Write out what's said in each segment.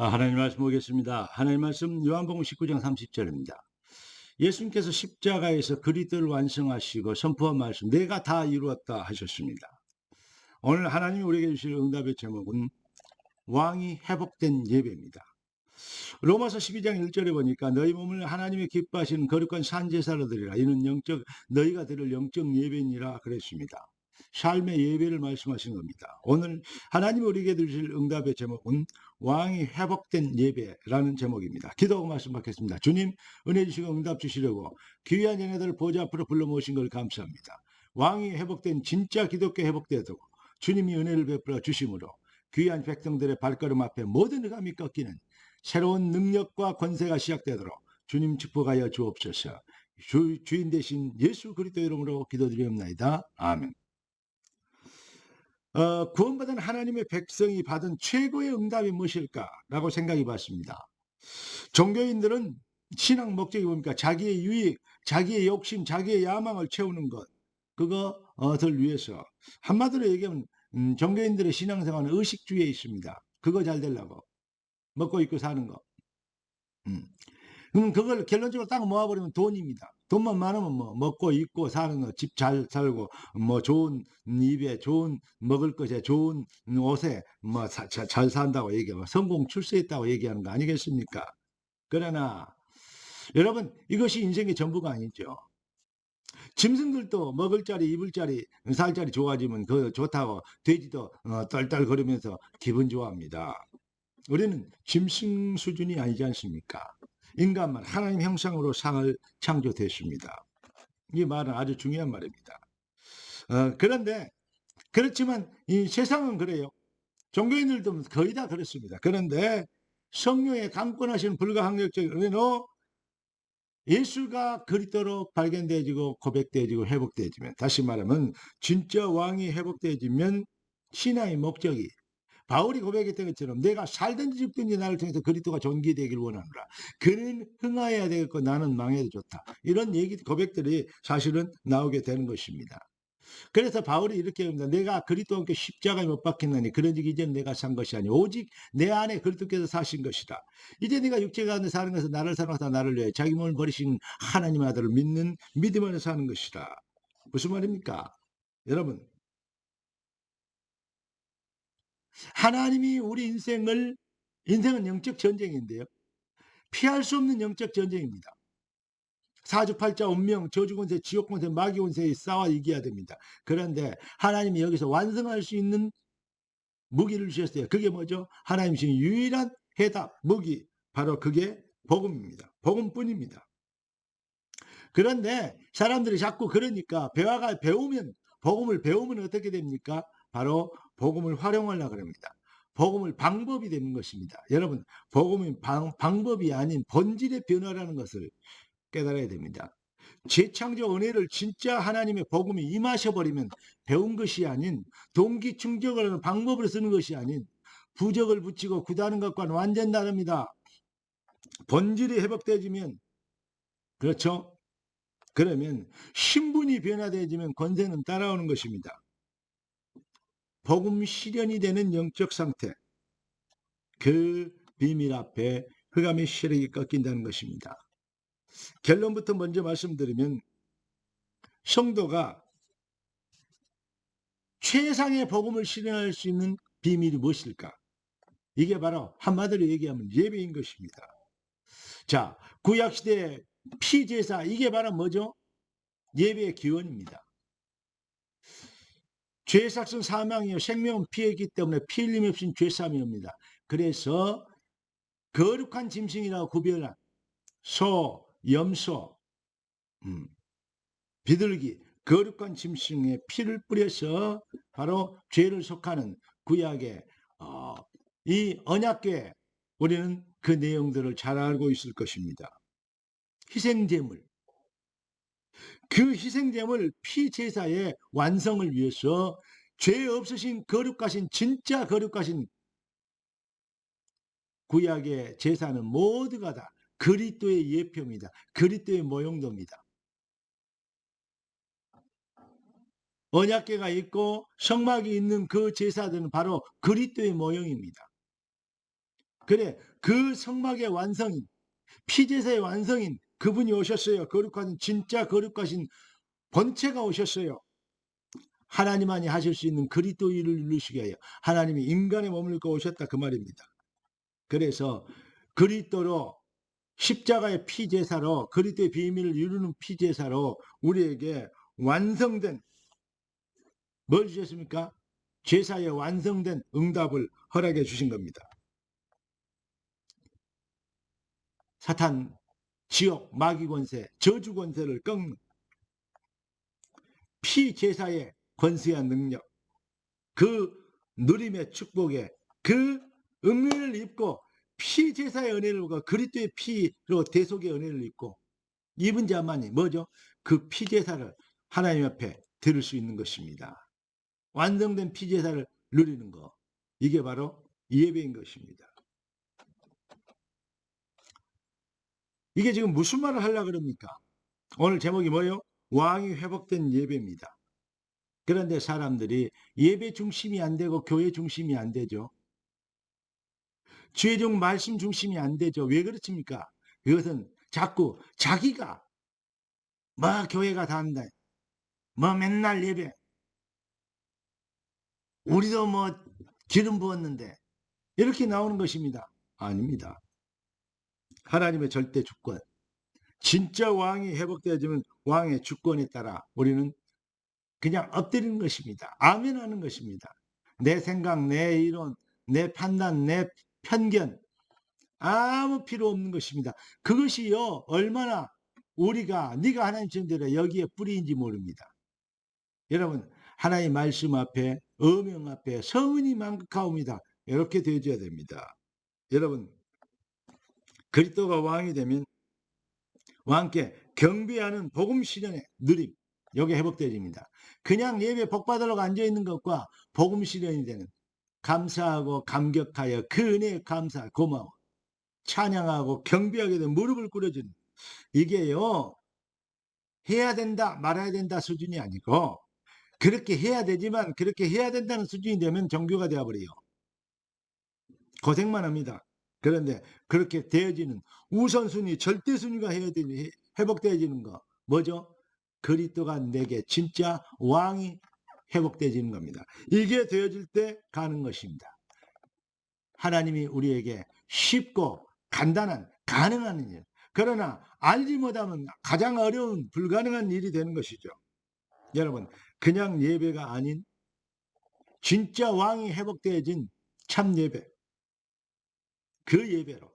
아, 하나님 말씀 보겠습니다. 하나님 말씀 요한복음 19장 30절입니다. 예수님께서 십자가에서 그리스도를 완성하시고 선포한 말씀 내가 다 이루었다 하셨습니다. 오늘 하나님이 우리에게 주실 응답의 제목은 왕이 회복된 예배입니다. 로마서 12장 1절에 보니까 너희 몸을 하나님의 기뻐하시는 거룩한 산제사로 드리라. 이는 영적 너희가 드릴 영적 예배니라 그랬습니다. 삶의 예배를 말씀하신 겁니다. 오늘 하나님이 우리에게 주실 응답의 제목은 왕이 회복된 예배라는 제목입니다. 기도하고 말씀 받겠습니다. 주님 은혜 주시고 응답 주시려고 귀한 얘네들을 보좌 앞으로 불러 모신 걸 감사합니다. 왕이 회복된 진짜 기독교 회복되도록 주님이 은혜를 베풀어 주심으로 귀한 백성들의 발걸음 앞에 모든 감이 꺾이는 새로운 능력과 권세가 시작되도록 주님 축복하여 주옵소서. 주, 주인 되신 예수 그리스도 이름으로 기도드리옵나이다. 아멘. 어, 구원받은 하나님의 백성이 받은 최고의 응답이 무엇일까라고 생각해 봤습니다. 종교인들은 신앙 목적이 뭡니까? 자기의 유익, 자기의 욕심, 자기의 야망을 채우는 것. 그것을 위해서 한마디로 얘기하면 음, 종교인들의 신앙생활은 의식주의에 있습니다. 그거 잘 되려고 먹고 입고 사는 거. 음. 그럼 그걸 결론적으로 딱 모아버리면 돈입니다. 돈만 많으면 뭐 먹고 입고 사는 거, 집 잘 살고 뭐 좋은 입에 좋은 먹을 것에 좋은 옷에 뭐 잘 산다고 얘기하고 성공 출세했다고 얘기하는 거 아니겠습니까? 그러나 여러분 이것이 인생의 전부가 아니죠. 짐승들도 먹을 자리, 입을 자리, 살 자리 좋아지면 그 좋다고 돼지도 어, 떨떨거리면서 기분 좋아합니다. 우리는 짐승 수준이 아니지 않습니까? 인간만 하나님 형상으로 상을 창조됐습니다. 이 말은 아주 중요한 말입니다. 어, 그런데 그렇지만 이 세상은 그래요. 종교인들도 거의 다 그렇습니다. 그런데 성령의 강권하신 불가항력적인 은혜로 예수가 그리스도로 발견되어지고 고백되어지고 회복되어지면 다시 말하면 진짜 왕이 회복되어지면 신앙의 목적이 바울이 고백했던 것처럼 내가 살든지 죽든지 나를 통해서 그리스도가 존귀되길 원하노라. 그는 흥하여야 되겠고 나는 망해도 좋다. 이런 얘기 고백들이 사실은 나오게 되는 것입니다. 그래서 바울이 이렇게 합니다. 내가 그리스도와 함께 십자가에 못 박혔나니 그런즉 이제는 내가 산 것이 아니 오직 내 안에 그리스도께서 사신 것이다. 이제 네가 육체가 안에 사는 것은 나를 사랑하사 나를 위해 자기 몸을 버리신 하나님 아들을 믿는 믿음 안에 사는 것이다. 무슨 말입니까? 여러분 하나님이 우리 인생을 인생은 영적 전쟁인데요. 피할 수 없는 영적 전쟁입니다. 사주팔자 운명, 저주권세, 지옥권세, 마귀권세에 싸워 이겨야 됩니다. 그런데 하나님이 여기서 완성할 수 있는 무기를 주셨어요. 그게 뭐죠? 하나님 신 유일한 해답, 무기. 바로 그게 복음입니다. 복음뿐입니다. 그런데 사람들이 자꾸 그러니까 배워가 배우면 복음을 배우면 어떻게 됩니까? 바로 복음을 활용하려고 합니다. 복음을 방법이 되는 것입니다. 여러분, 복음은 방, 방법이 아닌 본질의 변화라는 것을 깨달아야 됩니다. 재창조 은혜를 진짜 하나님의 복음이 임하셔버리면 배운 것이 아닌 동기 충족을 하는 방법을 쓰는 것이 아닌 부적을 붙이고 구다는 것과는 완전 다릅니다. 본질이 회복되어지면 그렇죠? 그러면 신분이 변화되어지면 권세는 따라오는 것입니다. 복음 실현이 되는 영적 상태 그 비밀 앞에 흑암의 시력이 꺾인다는 것입니다. 결론부터 먼저 말씀드리면 성도가 최상의 복음을 실현할 수 있는 비밀이 무엇일까? 이게 바로 한마디로 얘기하면 예배인 것입니다. 자, 구약시대 피제사 이게 바로 뭐죠? 예배의 기원입니다. 죄삭은 사망이요 생명은 피했기 때문에 피 흘림 없인 죄삼이옵니다. 그래서 거룩한 짐승이라고 구별한 소, 염소, 음, 비둘기, 거룩한 짐승의 피를 뿌려서 바로 죄를 속하는 구약의 어, 이 언약궤 우리는 그 내용들을 잘 알고 있을 것입니다. 희생제물, 그 희생제물 피제사의 완성을 위해서 죄 없으신 거룩하신 진짜 거룩하신 구약의 제사는 모두가 다 그리스도의 예표입니다. 그리스도의 모형도입니다. 언약계가 있고 성막이 있는 그 제사들은 바로 그리스도의 모형입니다. 그래 그 성막의 완성인 피제사의 완성인 그분이 오셨어요. 거룩한 진짜 거룩하신 본체가 오셨어요. 하나님만이 하실 수 있는 그리스도 일을 이루시게 해요. 하나님이 인간의 몸을 입고 오셨다 그 말입니다. 그래서 그리스도로 십자가의 피 제사로 그리스도의 비밀을 이루는 피 제사로 우리에게 완성된 뭘 주셨습니까? 제사에 완성된 응답을 허락해 주신 겁니다. 사탄, 지옥, 마귀 권세, 저주 권세를 꺾는 피제사의 권세한 능력, 그 누림의 축복에 그 은혜를 입고 피제사의 은혜를 입고 그리스도의 피로 대속의 은혜를 입고 입은 자만이 뭐죠? 그 피제사를 하나님 앞에 들을 수 있는 것입니다. 완성된 피제사를 누리는 거. 이게 바로 예배인 것입니다. 이게 지금 무슨 말을 하려고 그럽니까? 오늘 제목이 뭐예요? 왕이 회복된 예배입니다. 그런데 사람들이 예배 중심이 안 되고 교회 중심이 안 되죠. 주의종 말씀 중심이 안 되죠. 왜 그렇습니까? 이것은 자꾸 자기가 뭐 교회가 다 한다. 뭐 맨날 예배. 우리도 뭐 기름 부었는데 이렇게 나오는 것입니다. 아닙니다. 하나님의 절대 주권. 진짜 왕이 회복되어지면 왕의 주권에 따라 우리는 그냥 엎드리는 것입니다. 아멘 하는 것입니다. 내 생각, 내 이론, 내 판단, 내 편견 아무 필요 없는 것입니다. 그것이요 얼마나 우리가 네가 하나님 전대로 여기에 뿌리인지 모릅니다. 여러분 하나님 말씀 앞에 어명 앞에 성은이 만극하옵니다. 이렇게 되어져야 됩니다. 여러분 그리스도가 왕이 되면 왕께 경배하는 복음 실현의 누림 여기 회복되어집니다. 그냥 예배 복 받으려고 앉아 있는 것과 복음 실현이 되는 감사하고 감격하여 그 은혜에 감사 고마워 찬양하고 경배하게 된 무릎을 꿇어주는 이게요 해야 된다 말아야 된다 수준이 아니고 그렇게 해야 되지만 그렇게 해야 된다는 수준이 되면 종교가 되어버려요 고생만 합니다 그런데 그렇게 되어지는 우선순위 절대순위가 해야 되니 회복되어지는 거 뭐죠 그리스도가 내게 진짜 왕이 회복되어지는 겁니다. 이게 되어질 때 가는 것입니다. 하나님이 우리에게 쉽고 간단한 가능한 일 그러나 알지 못하면 가장 어려운 불가능한 일이 되는 것이죠. 여러분 그냥 예배가 아닌 진짜 왕이 회복되어진 참 예배 그 예배로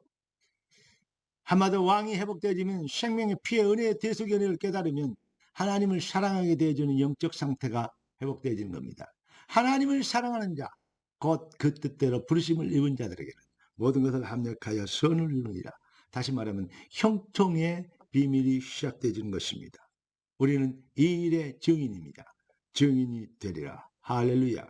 한마디로 왕이 회복되어지면 생명의 피의 은혜의 대속의 은혜를 깨달으면 하나님을 사랑하게 되어지는 영적 상태가 회복되어지는 겁니다. 하나님을 사랑하는 자, 곧 그 뜻대로 부르심을 입은 자들에게는 모든 것을 합력하여 선을 이루니라. 다시 말하면 형통의 비밀이 시작되어지는 것입니다. 우리는 이 일의 증인입니다. 증인이 되리라. 할렐루야.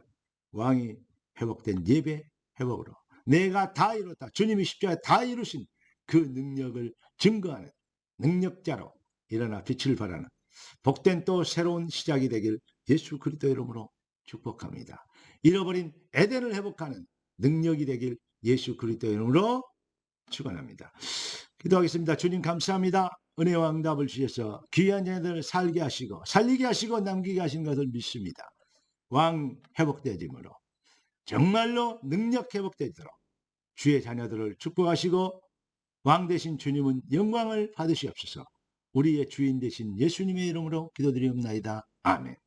왕이 회복된 예배 회복으로 내가 다 이뤘다. 주님이 십자가에 다 이루신 그 능력을 증거하는 능력자로 일어나 빛을 발하는 복된 또 새로운 시작이 되길 예수 그리스도 이름으로 축복합니다. 잃어버린 에덴을 회복하는 능력이 되길 예수 그리스도 이름으로 축원합니다. 기도하겠습니다. 주님 감사합니다. 은혜와 응답을 주셔서 귀한 자들을 살게 하시고 살리게 하시고 남기게 하신 것을 믿습니다. 왕 회복되짐으로 정말로 능력 회복되도록 주의 자녀들을 축복하시고 왕 대신 주님은 영광을 받으시옵소서. 우리의 주인 되신 예수님의 이름으로 기도드리옵나이다. 아멘.